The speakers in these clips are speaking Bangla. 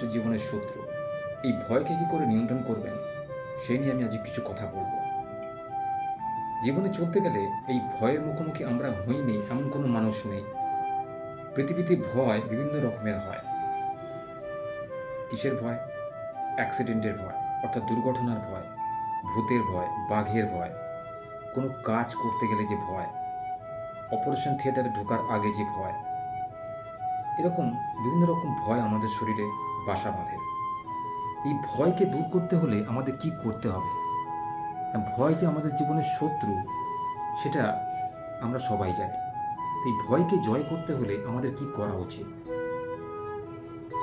মানুষের জীবনের শত্রু। এই ভয়কে কী করে নিয়ন্ত্রণ করবেন সেই নিয়ে আমি আজ কিছু কথা বলব। জীবনে চলতে গেলে এই ভয়ের মুখোমুখি আমরা হইনি এমন কোনো মানুষ নেই। পৃথিবীতে ভয় বিভিন্ন রকমের হয়। কিসের ভয়? অ্যাক্সিডেন্টের ভয়, অর্থাৎ দুর্ঘটনার ভয়, ভূতের ভয়, বাঘের ভয়, কোনো কাজ করতে গেলে যে ভয়, অপারেশন থিয়েটারে ঢোকার আগে যে ভয়। এরকম বিভিন্ন রকম ভয় আমাদের শরীরে। বাসা বাঁধে। এই ভয়কে দূর করতে হলে আমাদের কি করতে হবে? ভয় যে আমাদের জীবনের শত্রু, সেটা আমরা সবাই জানি। এই ভয়কে জয় করতে হলে আমাদের কি করা উচিত?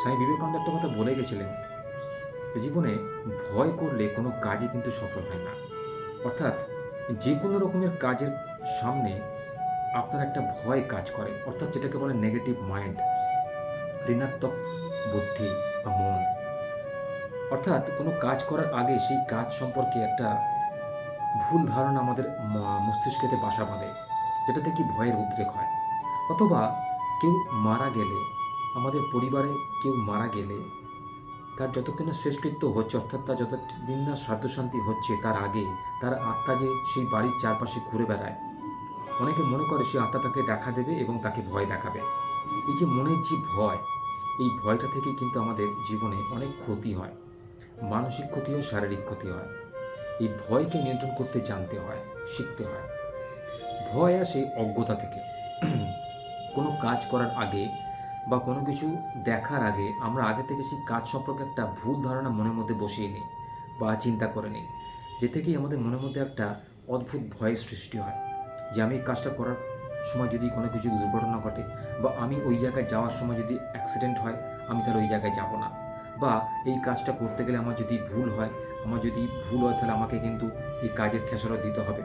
স্বামী বিবেকানন্দ একটা কথা বলে গেছিলেন জীবনে ভয় করলে কোনো কাজই কিন্তু সফল হয় না। অর্থাৎ যে কোনো রকমের কাজের সামনে আপনার একটা ভয় কাজ করে, অর্থাৎ যেটাকে বলে নেগেটিভ মাইন্ড ঋণাত্মক বুদ্ধি বা মন। অর্থাৎ কোনো কাজ করার আগে সেই কাজ সম্পর্কে একটা ভুল ধারণা আমাদের মস্তিষ্কেতে বাসা বাঁধে, যেটাতে কি ভয়ের উদ্রেক হয়। অথবা কেউ মারা গেলে, আমাদের পরিবারে কেউ মারা গেলে, তার যতক্ষণ না শেষকৃত্য হচ্ছে, অর্থাৎ তার যতদিন না শান্তি হচ্ছে, তার আগে তার আত্মা যে সেই বাড়ির চারপাশে ঘুরে বেড়ায়, অনেকে মনে করে সে আত্মা তাকে দেখা দেবে এবং তাকে ভয় দেখাবে। এই যে মনের যে ভয় এই ভয়টা থেকে কিন্তু আমাদের জীবনে অনেক ক্ষতি হয়। মানসিক ক্ষতি হয়, শারীরিক ক্ষতি হয়। এই ভয়কে নিয়ন্ত্রণ করতে জানতে হয়, শিখতে হয়। ভয় আসে অজ্ঞতা থেকে। কোনো কাজ করার আগে বা কোনো কিছু দেখার আগে আমরা আগে থেকে সেই কাজ সম্পর্কে একটা ভুল ধারণা মনের মধ্যে বসিয়ে নিই বা চিন্তা করে নিই। যে থেকেই আমাদের মনের মধ্যে একটা অদ্ভুত ভয়ের সৃষ্টি হয় যে আমি এই কাজটা করার সময় যদি কোনো কিছু দুর্ঘটনা ঘটে বা আমি ওই জায়গায় যাওয়ার সময় যদি অ্যাক্সিডেন্ট হয়, আমি তাহলে ওই জায়গায় যাব না। বা এই কাজটা করতে গেলে আমার যদি ভুল হয়, আমার যদি ভুল হয় তাহলে আমাকে কিন্তু এই কাজের খেসারত দিতে হবে।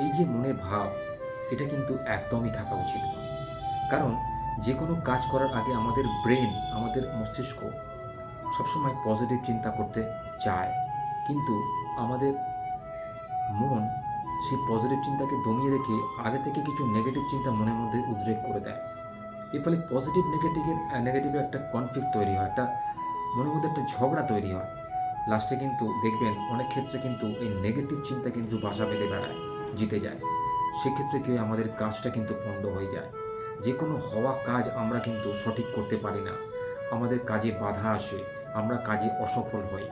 এই যে মনের ভাব, এটা কিন্তু একদমই থাকা উচিত নয় কারণ যে কোনো কাজ করার আগে আমাদের ব্রেন আমাদের মস্তিষ্ক সবসময় পজিটিভ চিন্তা করতে চায়। কিন্তু আমাদের মন সেই পজিটিভ চিন্তাকে দমিয়ে রেখে আগে থেকে কিছু নেগেটিভ চিন্তা মনের মধ্যে উদ্রেক করে দেয়। এর ফলে পজিটিভ নেগেটিভের নেগেটিভের একটা কনফ্লিক্ট তৈরি হয়, একটা মনের মধ্যে একটা ঝগড়া তৈরি হয়। লাস্টে কিন্তু দেখবেন অনেক ক্ষেত্রে কিন্তু এই নেগেটিভ চিন্তা কিন্তু বাসা বেঁধে বেড়ায়, জিতে যায়। সেক্ষেত্রে কেউ আমাদের কাজটা কিন্তু পণ্ড হয়ে যায়। যে কোনো হওয়া কাজ আমরা কিন্তু সঠিক করতে পারি না। আমাদের কাজে বাধা আসে, আমরা কাজে অসফল হই।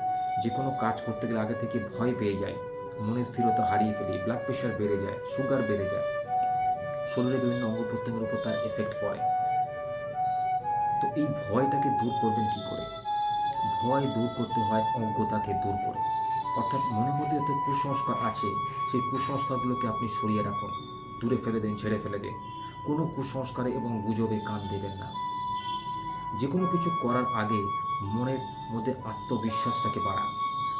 যে কোনো কাজ করতে গেলে আগে থেকে ভয় পেয়ে যায় মনের স্থিরতা হারিয়ে ফেলি ব্লাড প্রেশার বেড়ে যায় সুগার বেড়ে যায়। শরীরে বিভিন্ন অঙ্গ প্রত্যঙ্গের উপর তার এফেক্ট পড়ে। তো এই ভয়টাকে দূর করবেন কি করে? ভয় দূর করতে হয় অজ্ঞতাকে দূর করে। অর্থাৎ মনের মধ্যে যত কুসংস্কার আছে, সেই কুসংস্কারগুলোকে আপনি সরিয়ে রাখুন। দূরে ফেলে দিন, ছেড়ে ফেলে দিন। কোনো কুসংস্কারে এবং গুজবে কান দেবেন না। যে কোনো কিছু করার আগে মনের মধ্যে আত্মবিশ্বাসটাকে বাড়ান।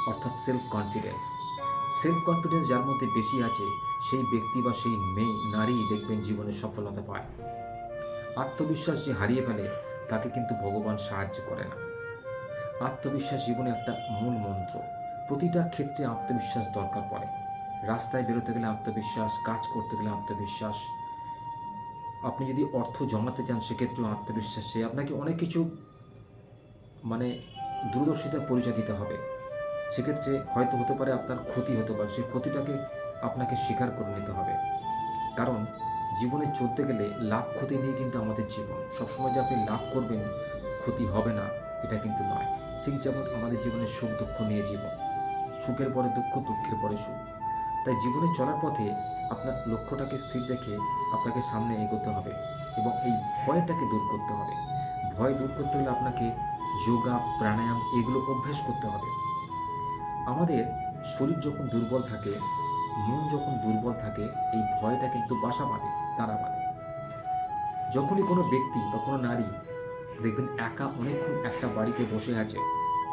অর্থাৎ সেলফ কনফিডেন্স সেলফ কনফিডেন্স যার মধ্যে বেশি আছে, সেই ব্যক্তি বা সেই মেয়ে, নারী দেখবেন জীবনে সফলতা পায়। আত্মবিশ্বাস যে হারিয়ে ফেলে, তাকে কিন্তু ভগবান সাহায্য করে না। আত্মবিশ্বাস জীবনে একটা মূল মন্ত্র। প্রতিটা ক্ষেত্রে আত্মবিশ্বাস দরকার পড়ে। রাস্তায় বেরোতে গেলে আত্মবিশ্বাস, কাজ করতে গেলে আত্মবিশ্বাস। আপনি যদি অর্থ জমাতে চান, সেক্ষেত্রেও আত্মবিশ্বাস আপনাকে অনেক কিছু মানে দূরদর্শিতার পরিচয় দিতে হবে। সেক্ষেত্রে হয়তো হতে পারে আপনার ক্ষতি হতে পারে। সেই ক্ষতিটাকে আপনাকে স্বীকার করে নিতে হবে। কারণ জীবনে চলতে গেলে লাভ ক্ষতি নিয়ে কিন্তু আমাদের জীবন। সবসময় যে আপনি লাভ করবেন, ক্ষতি হবে না, এটা কিন্তু নয়। ঠিক যেমন আমাদের জীবনে সুখ, দুঃখ নিয়ে জীবন। সুখের পরে দুঃখ, দুঃখের পরে সুখ। তাই জীবনে চলার পথে আপনার লক্ষ্যটাকে স্থির রেখে আপনাকে সামনে এগোতে হবে এবং এই ভয়টাকে দূর করতে হবে। ভয় দূর করতে হলে আপনাকে যোগা, প্রাণায়াম এগুলো অভ্যেস করতে হবে। আমাদের শরীর যখন দুর্বল থাকে, মন যখন দুর্বল থাকে, এই ভয়টা কিন্তু বাসা বাঁধে, তারা বাঁধে। যখনই কোনো ব্যক্তি বা কোনো নারী দেখবেন একা অনেকক্ষণ একটা বাড়িতে বসে আছে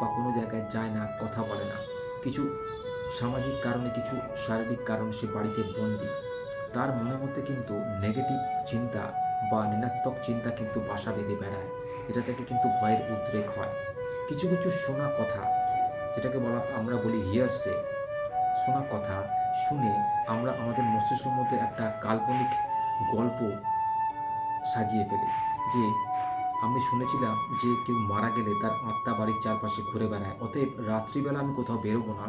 বা কোনো জায়গায় যায় না, কথা বলে না, কিছু সামাজিক কারণে, কিছু শারীরিক কারণে সে বাড়িতে বন্দি, তার মনের মধ্যে কিন্তু নেগেটিভ চিন্তা বা ঋণাত্মক চিন্তা কিন্তু বাসা বেঁধে বেড়ায়। এটা থেকে কিন্তু ভয়ের উদ্রেক হয়। কিছু কিছু শোনা কথা যেটাকে বলা, আমরা বলি হিয়ারসে শোনা কথা, শুনে আমরা আমাদের মস্তিষ্কের মধ্যে একটা কাল্পনিক গল্প সাজিয়ে ফেলি, যে আমি শুনেছিলাম যে কেউ মারা গেলে তার আত্মা বাড়ির চারপাশে ঘুরে বেড়ায়। অতএব রাত্রিবেলা আমি কোথাও বেরোবো না।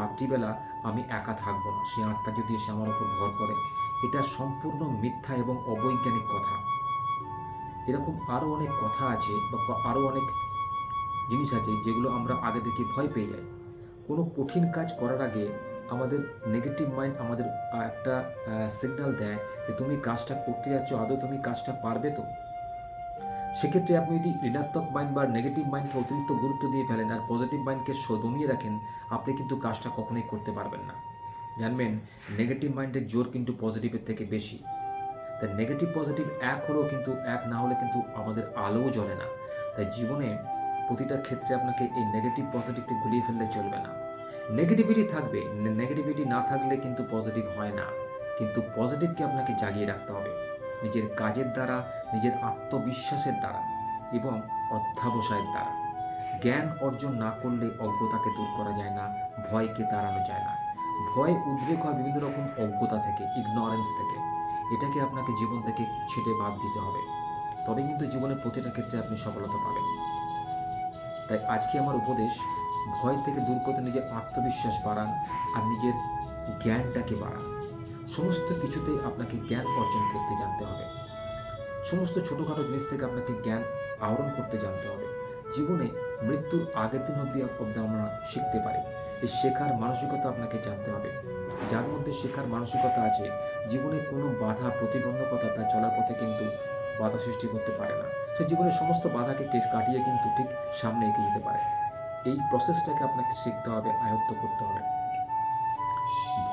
রাত্রিবেলা আমি একা থাকব না। সে আত্মা যদি এসে আমার উপর ভর করে, এটা সম্পূর্ণ মিথ্যা এবং অবৈজ্ঞানিক কথা। এরকম আরও অনেক কথা আছে বা আরও অনেক জিনিস আছে যেগুলো আমরা আগে থেকে ভয় পেয়ে যাই। কোনো কঠিন কাজ করার আগে আমাদের নেগেটিভ মাইন্ড আমাদের একটা সিগন্যাল দেয় যে তুমি কাজটা করতে যাচ্ছ, আদৌ তুমি কাজটা পারবে তো? সেক্ষেত্রে আপনি যদি ঋণাত্মক মাইন্ড বা নেগেটিভ মাইন্ডকে অতিরিক্ত গুরুত্ব দিয়ে ফেলেন আর পজিটিভ মাইন্ডকে স- দমিয়ে রাখেন, আপনি কিন্তু কাজটা কখনোই করতে পারবেন না। জানবেন নেগেটিভ মাইন্ডের জোর কিন্তু পজিটিভের থেকে বেশি। তাই নেগেটিভ পজিটিভ এক হলেও কিন্তু, এক না হলে কিন্তু আমাদের আলোও জ্বলে না। তাই জীবনে প্রতিটা ক্ষেত্রে আপনাকে এই নেগেটিভ পজিটিভকে গুলিয়ে ফেললে চলবে না। নেগেটিভিটি থাকবে নেগেটিভিটি না থাকলে কিন্তু পজিটিভ হয় না। কিন্তু পজিটিভকে আপনাকে জাগিয়ে রাখতে হবে। নিজের কাজের দ্বারা, নিজের আত্মবিশ্বাসের দ্বারা এবং অধ্যাবসায়ের দ্বারা। জ্ঞান অর্জন না করলে অজ্ঞতাকে দূর করা যায় না, ভয়কে তাড়ানো যায় না। ভয় উদ্রেক হয় বিভিন্ন রকম অজ্ঞতা থেকে ইগনোরেন্স থেকে। এটাকে আপনাকে জীবন থেকে ছেটে বাদ দিতে হবে। তবে কিন্তু জীবনের প্রতিটা ক্ষেত্রে আপনি সফলতা পাবেন। তাই আজকে আমার উপদেশ, ভয় থেকে দূর করতে নিজের আত্মবিশ্বাস বাড়ান আর নিজের জ্ঞানটাকে বাড়ান। সমস্ত কিছুতেই আপনাকে জ্ঞান অর্জন করতে জানতে হবে। সমস্ত ছোটোখাটো জিনিস থেকে আপনাকে জ্ঞান আহরণ করতে জানতে হবে। জীবনে মৃত্যুর আগের দিন অবধি অবধি আমরা শিখতে পারি। এই শেখার মানসিকতা আপনাকে জানতে হবে। যার মধ্যে শেখার মানসিকতা আছে, জীবনে কোনো বাধা, প্রতিবন্ধকতা তার চলার পথে কিন্তু বাধা সৃষ্টি করতে পারে না। সে জীবনের সমস্ত বাধাকে কাটিয়ে কিন্তু ঠিক সামনে এগিয়ে যেতে পারে। এই প্রসেসটাকে আপনাকে শিখতে হবে, আয়ত্ত করতে হবে।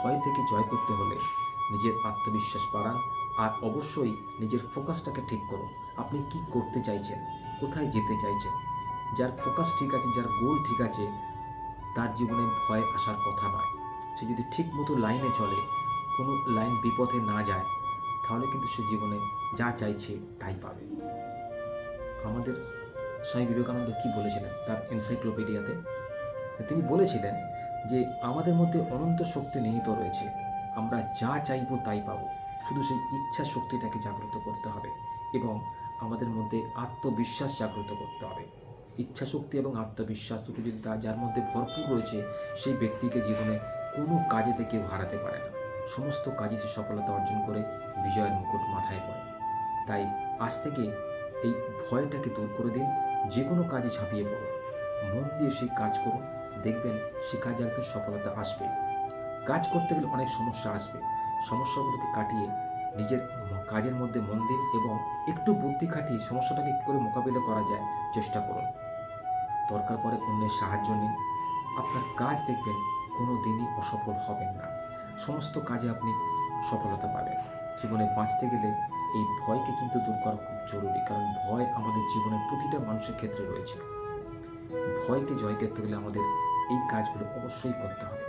ভয় থেকে জয় করতে হলে নিজের আত্মবিশ্বাস বাড়ান আর অবশ্যই নিজের ফোকাসটাকে ঠিক করুন। আপনি কি করতে চাইছেন? কোথায় যেতে চাইছেন? যার ফোকাস ঠিক আছে, যার গোল ঠিক আছে, তার জীবনে ভয় আসার কথা নয়। সে যদি ঠিক মতো লাইনে চলে, কোনো লাইন বিপথে না যায়, তাহলে কিন্তু সে জীবনে যা চাইছে তাই পাবে। আমাদের স্বামী বিবেকানন্দ কি বলেছিলেন তার এনসাইক্লোপিডিয়াতে? তিনি বলেছিলেন যে আমাদের মধ্যে অনন্ত শক্তি নিহিত রয়েছে। আমরা যা চাইব তাই পাবো। শুধু সেই ইচ্ছা শক্তিটাকে জাগ্রত করতে হবে এবং আমাদের মধ্যে আত্মবিশ্বাস জাগ্রত করতে হবে। ইচ্ছা শক্তি এবং আত্মবিশ্বাস দুটো যদি যার মধ্যে ভরপুর রয়েছে, সেই ব্যক্তিকে জীবনে কোনো কাজেতে কেউ হারাতে পারে না। সমস্ত কাজে সে সফলতা অর্জন করে বিজয়ের মুকুট মাথায় পড়ে। তাই আজ থেকে এই ভয়টাকে দূর করে দিন যে কোনো কাজে ঝাঁপিয়ে পড়ুন। মন দিয়ে সেই কাজ করুন, দেখবেন সে কাজে একদিন সফলতা আসবে। কাজ করতে গেলে অনেক সমস্যা আসবে। সমস্যাগুলোকে কাটিয়ে নিজের কাজের মধ্যে মন দিন এবং একটু বুদ্ধি খাটিয়ে সমস্যাটাকে কী করে মোকাবিলা করা যায় চেষ্টা করুন। দরকার পড়ে অন্যের সাহায্য নিন। আপনার কাজ দেখবেন কোনো দিনই অসফল হবেন না। সমস্ত কাজে আপনি সফলতা পাবেন। জীবনে বাঁচতে গেলে এই ভয়কে কিন্তু দূর করা খুব জরুরি, কারণ ভয় আমাদের জীবনের প্রতিটা মানুষের ক্ষেত্রে রয়েছে। ভয়কে জয় করতে গেলে আমাদের এই কাজগুলো অবশ্যই করতে হবে।